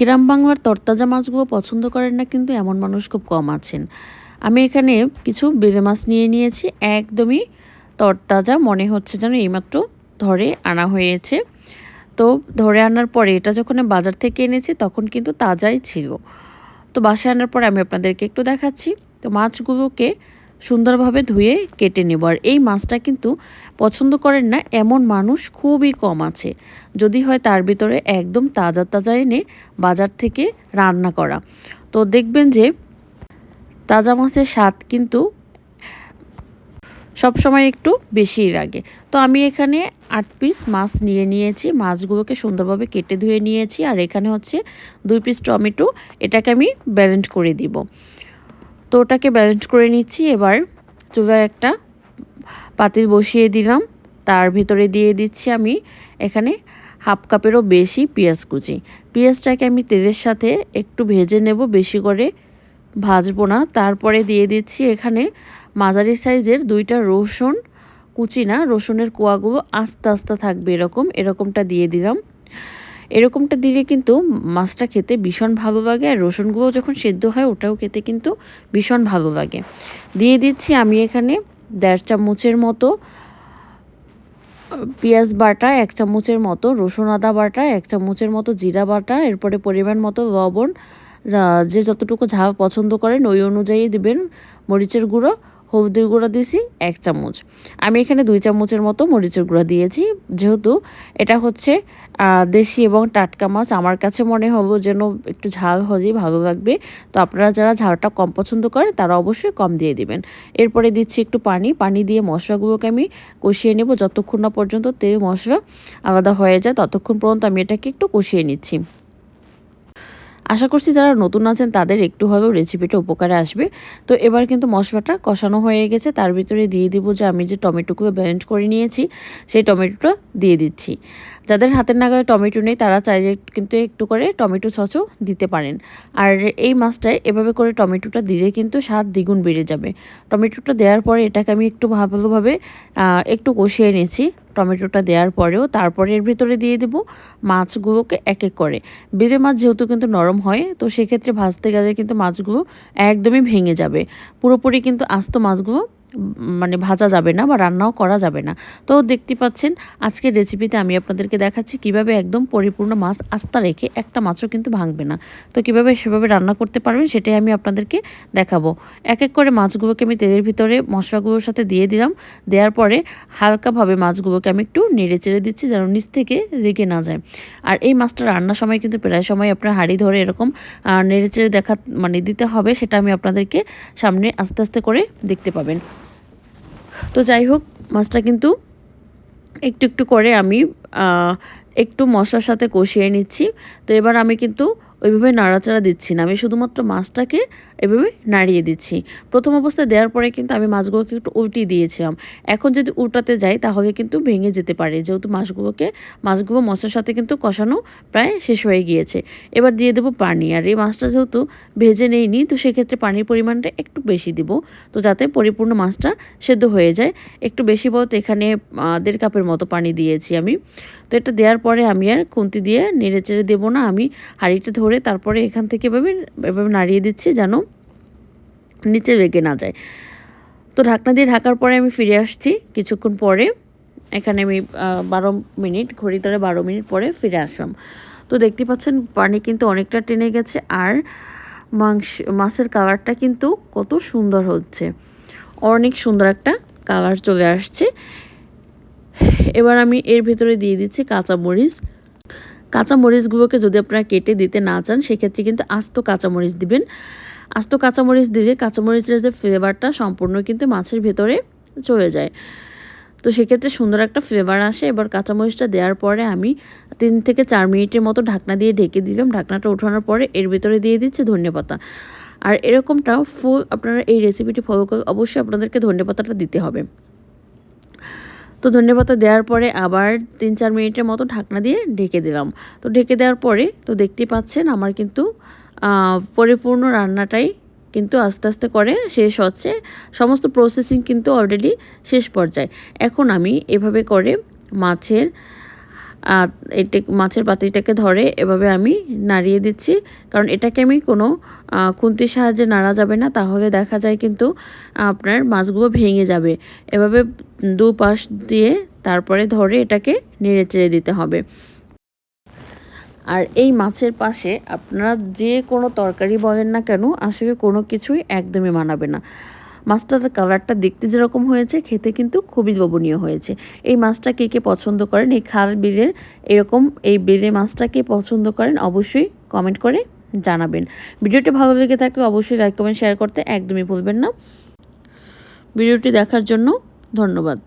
গ্রাম বাংলার তরতাজা মাছগুলো পছন্দ করেন না, কিন্তু এমন মানুষ খুব কম আছেন। আমি এখানে কিছু বেলে মাছ নিয়ে নিয়েছি, একদমই তরতাজা, মনে হচ্ছে যেন এইমাত্র ধরে আনা হয়েছে। তো ধরে আনার পরে এটা যখন বাজার থেকে এনেছি, তখন কিন্তু তাজাই ছিল। তো বাসায় আনার পরে আমি আপনাদেরকে একটু দেখাচ্ছি। তো মাছগুলোকে সুন্দরভাবে ধুয়ে কেটে নেব। আর এই মাছটা কিন্তু পছন্দ করেন না, এমন মানুষ খুবই কম আছে। যদি হয় তার ভিতরে একদম তাজা তাজা এনে বাজার থেকে রান্না করা। তো দেখবেন যে তাজা মাছের স্বাদ কিন্তু সব সময় একটু বেশিই লাগে। তো আমি এখানে আট পিস মাছ নিয়ে নিয়েছি। মাছগুলোকে সুন্দরভাবে কেটে ধুয়ে নিয়েছি। আর এখানে হচ্ছে দুই পিস টমেটো, এটাকে আমি ব্যালেন্ট করে দিব। তো ওটাকে ব্যালেন্স করে নিচ্ছি। এবার চুলায় একটা পাতিল বসিয়ে দিলাম। তার ভিতরে দিয়ে দিচ্ছি আমি এখানে হাফ কাপেরও বেশি পেঁয়াজ কুচি। পেঁয়াজটাকে আমি তেলের সাথে একটু ভেজে নেব, বেশি করে ভাজবো না। তারপরে দিয়ে দিচ্ছি এখানে মাঝারি সাইজের দুইটা রসুন কুচি না, রসুনের কোয়াগুলো আস্তে আস্তে থাকবে এরকম। এরকমটা দিয়ে দিলাম। এরকমটা দিলে কিন্তু মাছটা খেতে ভীষণ ভালো লাগে আর রসুনগুলো যখন সেদ্ধ হয়, ওটাও খেতে কিন্তু ভীষণ ভালো লাগে। দিয়ে দিচ্ছি আমি এখানে দেড় চামচের মতো, পেঁয়াজ বাটা, এক চামচের মতো রসুন আদা বাটা, এক চামচের মতো জিরা বাটা, এরপরে পরিমাণ মতো লবণ যে যতটুকু ঝাল পছন্দ করেন ওই অনুযায়ী দিবেন মরিচের গুঁড়ো। হলুদের গুঁড়া দিয়েছি, এক চামচ। আমি এখানে দুই চামচের মতো মরিচের গুঁড়া দিয়েছি। যেহেতু এটা হচ্ছে দেশি এবং টাটকা মাছ, আমার কাছে মনে হলো যেন একটু ঝাল হলেই ভালো লাগবে। তো আপনারা যারা ঝালটা কম পছন্দ করে, তারা অবশ্যই কম দিয়ে দিবেন। এরপরে দিচ্ছি একটু পানি। পানি দিয়ে মশলাগুলোকে আমি কষিয়ে নেব যতক্ষণ না পর্যন্ত তেল, মশলা আলাদা হয়ে যায়, ততক্ষণ পর্যন্ত আমি এটাকে একটু কষিয়ে নিচ্ছি। আশা করছি যারা নতুন আছেন তাদের একটু হলেও রেসিপিটা উপকারে আসবে। তো এবার কিন্তু মশলাটা কষানো হয়ে গেছে। তার ভিতরে দিয়ে দিব যে আমি যে টমেটোগুলো ব্লেন্ড করে নিয়েছি, সেই টমেটোটা দিয়ে দিচ্ছি। যাদের হাতের নাগালে টমেটো নেই, তারা চাইলে কিন্তু একটু করে টমেটো সসও দিতে পারেন। আর এই মাছটায় এভাবে করে টমেটোটা দিলে কিন্তু স্বাদ দ্বিগুণ বেড়ে যাবে। টমেটোটা দেওয়ার পরে এটাকে আমি একটু ভালোভাবে একটু কষিয়ে নিয়েছি টমেটোটা দেওয়ার পরেও তারপরে এর ভিতরে দিয়ে দেবো মাছগুলোকে এক এক করে। বেঁধে মাছ যেহেতু কিন্তু নরম হয়, তো সেক্ষেত্রে ভাজতে গেলে কিন্তু মাছগুলো একদমই ভেঙে যাবে। পুরোপুরি কিন্তু আস্ত মাছগুলো মানে ভাজা যাবে না বা রান্নাও করা যাবে না। তো দেখতে পাচ্ছেন, আজকের রেসিপিতে আমি আপনাদেরকে দেখাচ্ছি কীভাবে একদম পরিপূর্ণ মাছ আস্তা রেখে একটা মাছও কিন্তু ভাঙবে না। তো কীভাবে সেভাবে রান্না করতে পারবেন সেটাই আমি আপনাদেরকে দেখাবো। এক এক করে মাছগুলোকে আমি তেলের ভিতরে মশলাগুলোর সাথে দিয়ে দিলাম। দেওয়ার পরে হালকাভাবে মাছগুলোকে আমি একটু নেড়ে চেড়ে দিচ্ছি যেন নিচ থেকে রেগে না যায়। আর এই মাছটা রান্নার সময় কিন্তু প্রায় সময় আপনার হাঁড়ি ধরে এরকম নেড়ে চেড়ে দেখা মানে দিতে হবে সেটা আমি আপনাদেরকে সামনে আস্তে আস্তে করে দেখতে পাবেন। তো যাই হোক, মাছটা কিন্তু একটু একটু করে আমি একটু মশলার সাথে কষিয়ে নিচ্ছি। তো এবার আমি কিন্তু ওইভাবে নাড়াচাড়া দিচ্ছি না। আমি শুধুমাত্র মাছটাকে এভাবে নাড়িয়ে দিচ্ছি। প্রথম অবস্থায় দেওয়ার পরে কিন্তু আমি মাছগুলোকে একটু উল্টিয়ে দিয়েছিলাম। এখন যদি উল্টাতে যাই তাহলে কিন্তু ভেঙে যেতে পারে। যেহেতু মাছগুলোকে, মাছগুলো মশলার সাথে কিন্তু কষানো প্রায় শেষ হয়ে গিয়েছে। এবার দিয়ে দেবো পানি। আর এই মাছটা যেহেতু ভেজে নেইনি, তো সেক্ষেত্রে পানির পরিমাণটা একটু বেশি দিব। তো যাতে পরিপূর্ণ মাছটা সেদ্ধ হয়ে যায়। একটু বেশি বলতে এখানে দেড় কাপের মতো পানি দিয়েছি আমি। তো এটা দেওয়ার পরে আমি আর খুন্তি দিয়ে নেড়ে চেড়ে দেবো না। আমি হাঁড়িটা ধরে তারপরে এখান থেকে এভাবে এভাবে নাড়িয়ে দিচ্ছি যেন নিচে লেগে না যায়। তো ঢাকনা দিয়ে ঢাকার পরে আমি ফিরে আসছি কিছুক্ষণ পরে। এখানে আমি বারো মিনিট ঘড়ি ধরে বারো মিনিট পরে ফিরে আসলাম। তো দেখতে পাচ্ছেন, পানি কিন্তু অনেকটা টেনে গেছে আর মাংস, মাছের কালারটা কিন্তু কত সুন্দর হচ্ছে। অনেক সুন্দর একটা কালার চলে আসছে। এবার আমি এর ভিতরে দিয়ে দিচ্ছি কাঁচামরিচ। কাঁচামরিচগুলোকে যদি আপনারা কেটে দিতে না চান, সেক্ষেত্রে কিন্তু আস্ত কাঁচামরিচ দিবেন। আস্ত কাঁচামরিচ দিলে কাঁচামরিচের যে ফ্লেভারটা সম্পূর্ণ কিন্তু মাছের ভেতরে চলে যায়। তো সেক্ষেত্রে সুন্দর একটা ফ্লেভার আসে। এবার কাঁচামরিচটা দেওয়ার পরে আমি তিন থেকে চার মিনিটের মতো ঢাকনা দিয়ে ঢেকে দিলাম। ঢাকনাটা ওঠানোর পরে এর ভেতরে দিয়ে দিচ্ছি ধনে পাতা। আর এরকমটা ফুল আপনারা এই রেসিপিটি ফলো করে অবশ্যই আপনাদেরকে ধনে পাতাটা দিতে হবে। তো ধনেপাতা দেওয়ার পরে আবার তিন, চার মিনিটের মতো ঢাকনা দিয়ে ঢেকে দিলাম। তো ঢেকে দেওয়ার পরে তো দেখতে পাচ্ছেন আমার কিন্তু পরিপূর্ণ রান্নাটাই কিন্তু আস্তে আস্তে করে শেষ হচ্ছে। সমস্ত প্রসেসিং কিন্তু অলরেডি শেষ পর্যায়ে। এখন আমি এভাবে করে মাছের এটা, মাছের পাতিটাকে ধরে এভাবে আমি নাড়িয়ে দিচ্ছি। কারণ এটাকে আমি কোনো খুন্তির সাহায্যে নাড়া যাবে না। তাহলে দেখা যায় কিন্তু আপনার মাছগুলো ভেঙে যাবে। এভাবে দু পাশ দিয়ে তারপরে ধরে এটাকে নেড়ে চেড়ে দিতে হবে। আর এই মাছের পাশে আপনারা যে কোনো তরকারি বলেন না কেন, আসলে কোনো কিছুই একদমই মানাবে না। মাছটার কালারটা দেখতে যেরকম হয়েছে, খেতে কিন্তু খুবই লোভনীয় হয়েছে। এই মাছটা কে কে পছন্দ করেন? এই খাল বিলের এরকম এই বেলে মাছটা কে পছন্দ করেন? অবশ্যই কমেন্ট করে জানাবেন। ভিডিওটি ভালো লেগে থাকলে অবশ্যই লাইক কমেন্ট শেয়ার করতে একদমই ভুলবেন না। ভিডিওটি দেখার জন্য ধন্যবাদ।